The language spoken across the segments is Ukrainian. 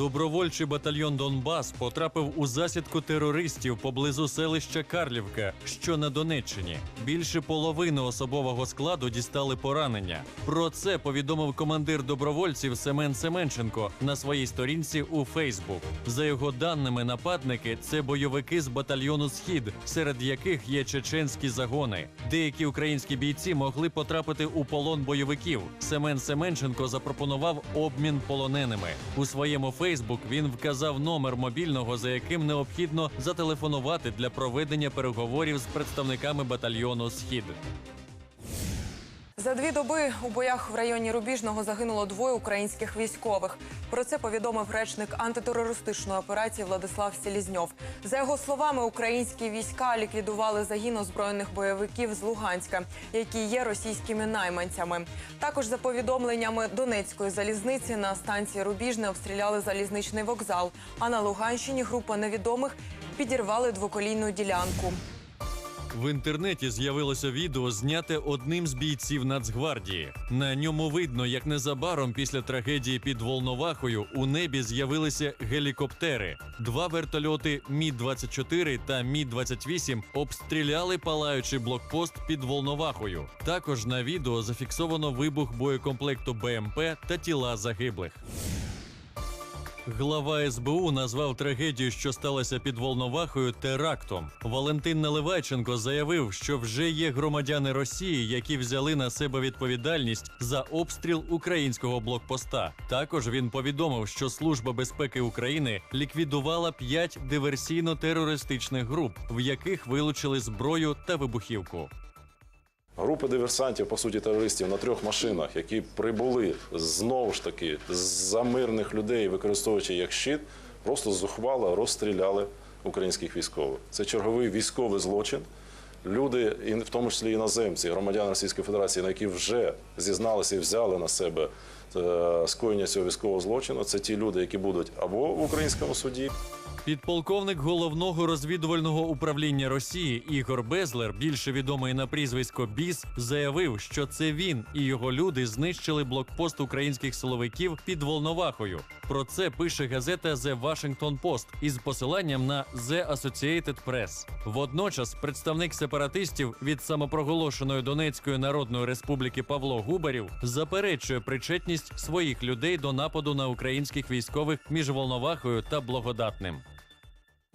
Добровольчий батальйон Донбас потрапив у засідку терористів поблизу селища Карлівка, що на Донеччині. Більше половини особового складу дістали поранення. Про це повідомив командир добровольців Семен Семенченко на своїй сторінці у Фейсбук. За його даними, нападники це бойовики з батальйону Схід, серед яких є чеченські загони. Деякі українські бійці могли потрапити у полон бойовиків. Семен Семенченко запропонував обмін полоненими. У своєму Фейсбук він вказав номер мобільного, за яким необхідно зателефонувати для проведення переговорів з представниками батальйону Схід. За дві доби у боях в районі Рубіжного загинуло двоє українських військових. Про це повідомив речник антитерористичної операції Владислав Селізньов. За його словами, українські війська ліквідували загін озброєних бойовиків з Луганська, які є російськими найманцями. Також за повідомленнями Донецької залізниці на станції Рубіжне обстріляли залізничний вокзал. А на Луганщині група невідомих підірвали двоколійну ділянку. В інтернеті з'явилося відео, зняте одним з бійців Нацгвардії. На ньому видно, як незабаром після трагедії під Волновахою у небі з'явилися гелікоптери. Два вертольоти Мі 24 та Мі 28 обстріляли палаючий блокпост під Волновахою. Також на відео зафіксовано вибух боєкомплекту БМП та тіла загиблих. Глава СБУ назвав трагедію, що сталося під Волновахою, терактом. Валентин Наливайченко заявив, що вже є громадяни Росії, які взяли на себе відповідальність за обстріл українського блокпоста. Також він повідомив, що Служба безпеки України ліквідувала п'ять диверсійно-терористичних груп, в яких вилучили зброю та вибухівку. Групи диверсантів, по суті, терористів на трьох машинах, які прибули знову ж таки за мирних людей, використовуючи як щит, просто зухвало розстріляли українських військових. Це черговий військовий злочин. Люди, в тому числі іноземці, громадяни Російської Федерації, на які вже зізналися і взяли на себе е, скоєння цього військового злочину, це ті люди, які будуть або в українському суді, Підполковник головного розвідувального управління Росії Ігор Безлер, більше відомий на прізвисько Біс, заявив, що це він і його люди знищили блокпост українських силовиків під Волновахою. Про це пише газета The Washington Post із посиланням на The Associated Press. Водночас, представник сепаратистів від самопроголошеної Донецької Народної Республіки Павло Губарів заперечує причетність своїх людей до нападу на українських військових між Волновахою та Благодатним.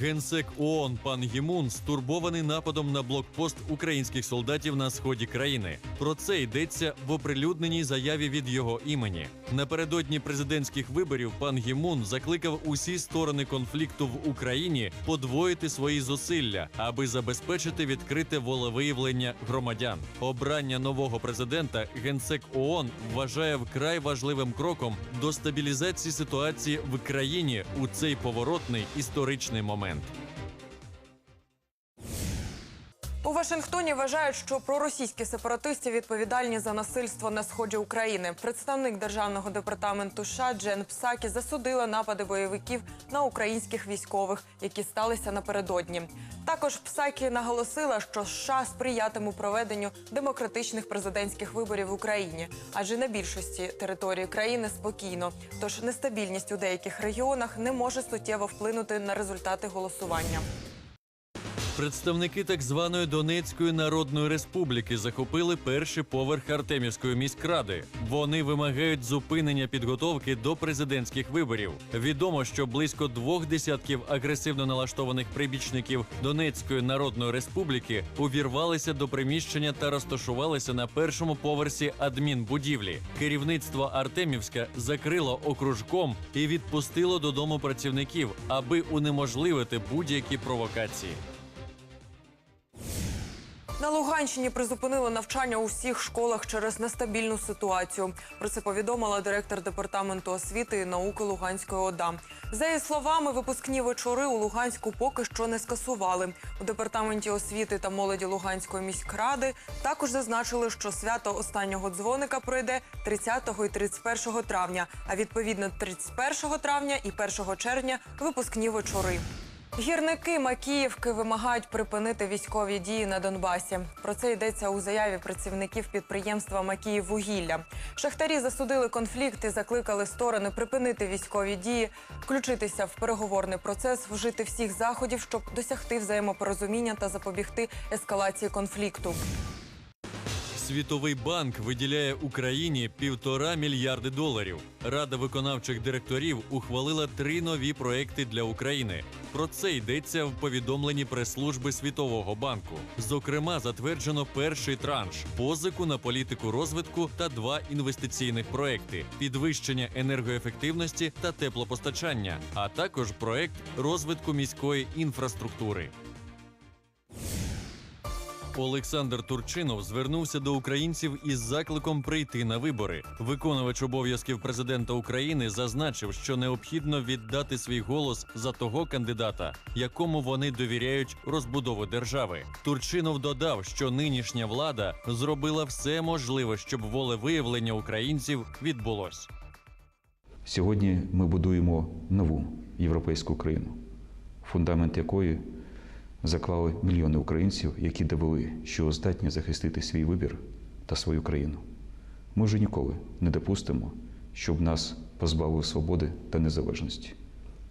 Генсек ООН пан Гімун стурбований нападом на блокпост українських солдатів на сході країни. Про це йдеться в оприлюдненій заяві від його імені. Напередодні президентських виборів пан Гімун закликав усі сторони конфлікту в Україні подвоїти свої зусилля, аби забезпечити відкрите волевиявлення громадян. Обрання нового президента генсек ООН вважає вкрай важливим кроком до стабілізації ситуації в країні у цей поворотний історичний момент. момент. У Вашингтоні вважають, що проросійські сепаратисти відповідальні за насильство на сході України. Представник державного департаменту США Джен Псакі засудила напади бойовиків на українських військових, які сталися напередодні. Також Псакі наголосила, що США сприятимуть проведенню демократичних президентських виборів в Україні, адже на більшості території країни спокійно. Тож нестабільність у деяких регіонах не може суттєво вплинути на результати голосування. Представники так званої Донецької Народної Республіки захопили перший поверх Артемівської міськради. Вони вимагають зупинення підготовки до президентських виборів. Відомо, що близько двох десятків агресивно налаштованих прибічників Донецької Народної Республіки увірвалися до приміщення та розташувалися на першому поверсі адмінбудівлі. Керівництво Артемівська закрило окружком і відпустило додому працівників, аби унеможливити будь-які провокації. На Луганщині призупинили навчання у всіх школах через нестабільну ситуацію. Про це повідомила директор департаменту освіти і науки Луганської ОДА. За її словами, випускні вечори у Луганську поки що не скасували. У департаменті освіти та молоді Луганської міськради також зазначили, що свято останнього дзвоника пройде 30 і 31 травня. А відповідно 31 травня і 1 червня випускні вечори. Гірники Макіївки вимагають припинити військові дії на Донбасі. Про це йдеться у заяві працівників підприємства Макіїввугілля. Шахтарі засудили конфлікт і закликали сторони припинити військові дії, включитися в переговорний процес, вжити всіх заходів, щоб досягти взаємопорозуміння та запобігти ескалації конфлікту. Світовий банк виділяє Україні півтора мільярди доларів. Рада виконавчих директорів ухвалила три нові проекти для України. Про це йдеться в повідомленні прес-служби Світового банку. Зокрема, затверджено перший транш позику на політику розвитку та два інвестиційних проекти: підвищення енергоефективності та теплопостачання, а також проект розвитку міської інфраструктури. Олександр Турчинов звернувся до українців із закликом прийти на вибори. Виконувач обов'язків президента України зазначив, що необхідно віддати свій голос за того кандидата, якому вони довіряють розбудову держави. Турчинов додав, що нинішня влада зробила все можливе, щоб волевиявлення українців відбулось. Сьогодні ми будуємо нову європейську країну, фундамент якої заклали мільйони українців, які довели, що здатні захистити свій вибір та свою країну. Ми вже ніколи не допустимо, щоб нас позбавили свободи та незалежності,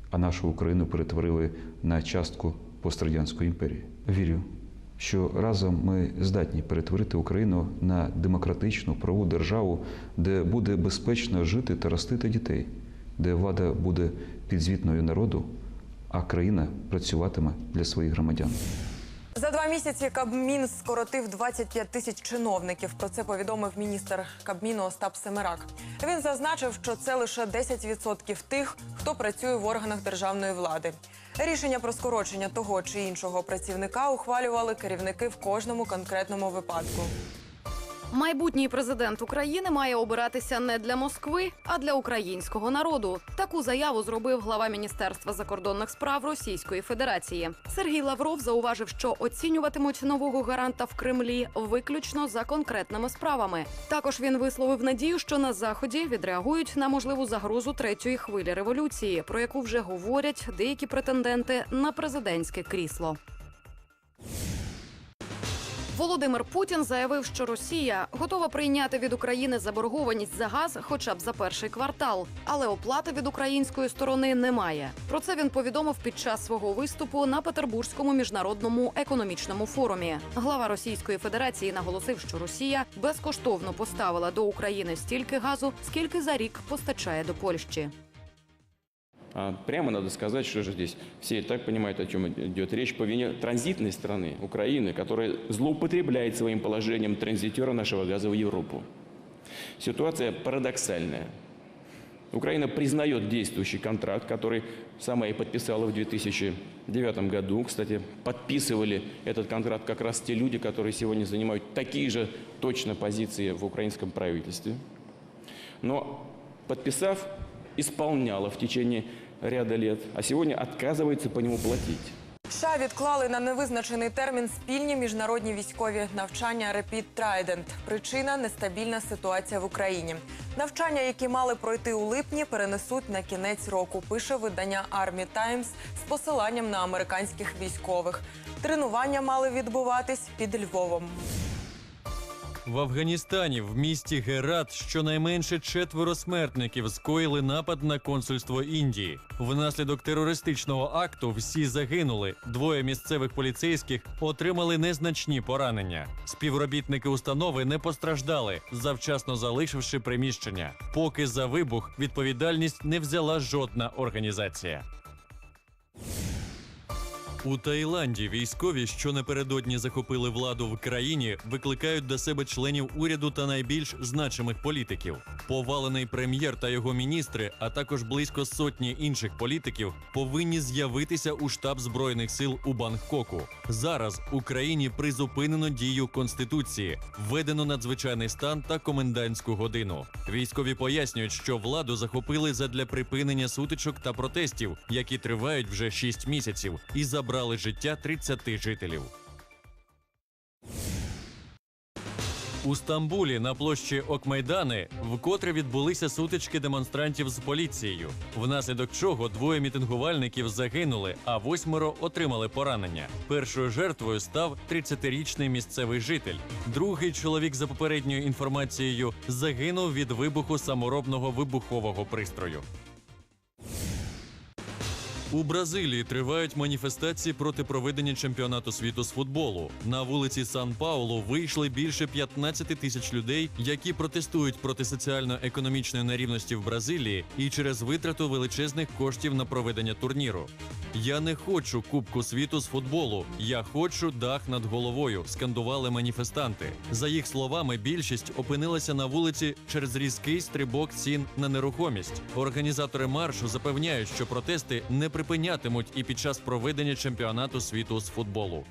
а нашу Україну перетворили на частку пострадянської імперії. Вірю, що разом ми здатні перетворити Україну на демократичну правову державу, де буде безпечно жити та ростити дітей, де влада буде підзвітною народу, а країна працюватиме для своїх громадян. За два місяці Кабмін скоротив 25 тисяч чиновників. Про це повідомив міністр Кабміну Остап Семерак. Він зазначив, що це лише 10% тих, хто працює в органах державної влади. Рішення про скорочення того чи іншого працівника ухвалювали керівники в кожному конкретному випадку. Майбутній президент України має обиратися не для Москви, а для українського народу. Таку заяву зробив глава міністерства закордонних справ Російської Федерації. Сергій Лавров зауважив, що оцінюватимуть нового гаранта в Кремлі виключно за конкретними справами. Також він висловив надію, що на заході відреагують на можливу загрозу третьої хвилі революції, про яку вже говорять деякі претенденти на президентське крісло. Володимир Путін заявив, що Росія готова прийняти від України заборгованість за газ, хоча б за перший квартал, але оплати від української сторони немає. Про це він повідомив під час свого виступу на Петербурзькому міжнародному економічному форумі. Глава Російської Федерації наголосив, що Росія безкоштовно поставила до України стільки газу, скільки за рік постачає до Польщі. А прямо надо сказать, что же здесь все и так понимают, о чем идет речь по вине транзитной страны, Украины, которая злоупотребляет своим положением транзитера нашего газа в Европу. Ситуация парадоксальная. Украина признает действующий контракт, который сама и подписала в 2009 году. Кстати, подписывали этот контракт как раз те люди, которые сегодня занимают такие же точно позиции в украинском правительстве. Но подписав, исполняла в течение ряда лет, а сегодня отказывается по нему платить. США відклали на невизначений термін спільні міжнародні військові навчання Rapid Trident. Причина нестабільна ситуація в Україні. Навчання, які мали пройти у липні, перенесуть на кінець року. Пише видання Army Times з посиланням на американських військових. Тренування мали відбуватись під Львовом. В Афганістані в місті Герат щонайменше четверо смертників скоїли напад на консульство Індії. Внаслідок терористичного акту всі загинули. Двоє місцевих поліцейських отримали незначні поранення. Співробітники установи не постраждали, завчасно залишивши приміщення. Поки за вибух відповідальність не взяла жодна організація. У Таїланді військові, що напередодні захопили владу в країні, викликають до себе членів уряду та найбільш значимих політиків. Повалений прем'єр та його міністри, а також близько сотні інших політиків, повинні з'явитися у штаб збройних сил у Бангкоку. Зараз Україні призупинено дію конституції, введено надзвичайний стан та комендантську годину. Військові пояснюють, що владу захопили задля припинення сутичок та протестів, які тривають вже 6 місяців, і забрали життя 30 жителів. У Стамбулі на площі Окмайдани вкотре відбулися сутички демонстрантів з поліцією, внаслідок чого двоє мітингувальників загинули, а восьмеро отримали поранення. Першою жертвою став 30-річний місцевий житель. Другий чоловік, за попередньою інформацією, загинув від вибуху саморобного вибухового пристрою. У Бразилії тривають маніфестації проти проведення чемпіонату світу з футболу. На вулиці Сан Паулу вийшли більше 15 тисяч людей, які протестують проти соціально-економічної нерівності в Бразилії і через витрату величезних коштів на проведення турніру. Я не хочу Кубку світу з футболу. Я хочу дах над головою. Скандували маніфестанти. За їх словами, більшість опинилася на вулиці через різкий стрибок цін на нерухомість. Організатори маршу запевняють, що протести не припинятимуть і під час проведення чемпіонату світу з футболу.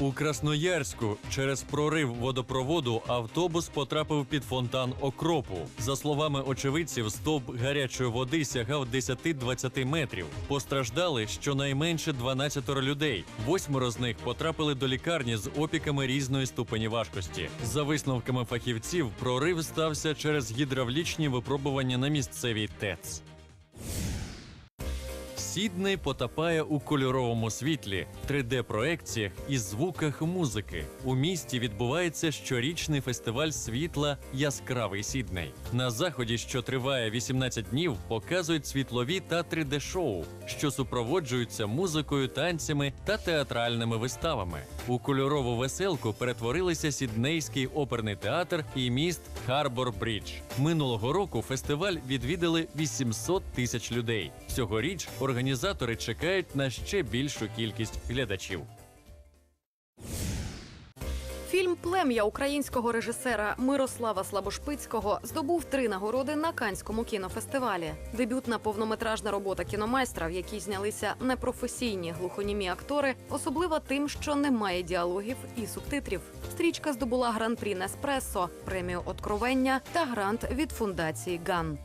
У Красноярську через прорив водопроводу автобус потрапив під фонтан окропу. За словами очевидців, стовп гарячої води сягав 10-20 метрів. Постраждали щонайменше 12 людей. Восьмеро з них потрапили до лікарні з опіками різної ступені важкості. За висновками фахівців, прорив стався через гідравлічні випробування на місцевій ТЕЦ. Сідней потапає у кольоровому світлі, 3D-проекціях і звуках музики. У місті відбувається щорічний фестиваль світла Яскравий Сідней. На заході, що триває 18 днів, показують світлові та 3D-шоу, що супроводжуються музикою, танцями та театральними виставами. У кольорову веселку перетворилися Сіднейський оперний театр і міст Харбор Брідж. Минулого року фестиваль відвідали 800 тисяч людей. Цьогоріч організатори чекають на ще більшу кількість глядачів. Плем'я українського режисера Мирослава Слабошпицького здобув три нагороди на Канському кінофестивалі. Дебютна повнометражна робота кіномайстра, в якій знялися непрофесійні глухонімі актори, особлива тим, що немає діалогів і субтитрів. Стрічка здобула гран-прі Неспресо, премію Откровення та грант від фундації Ган.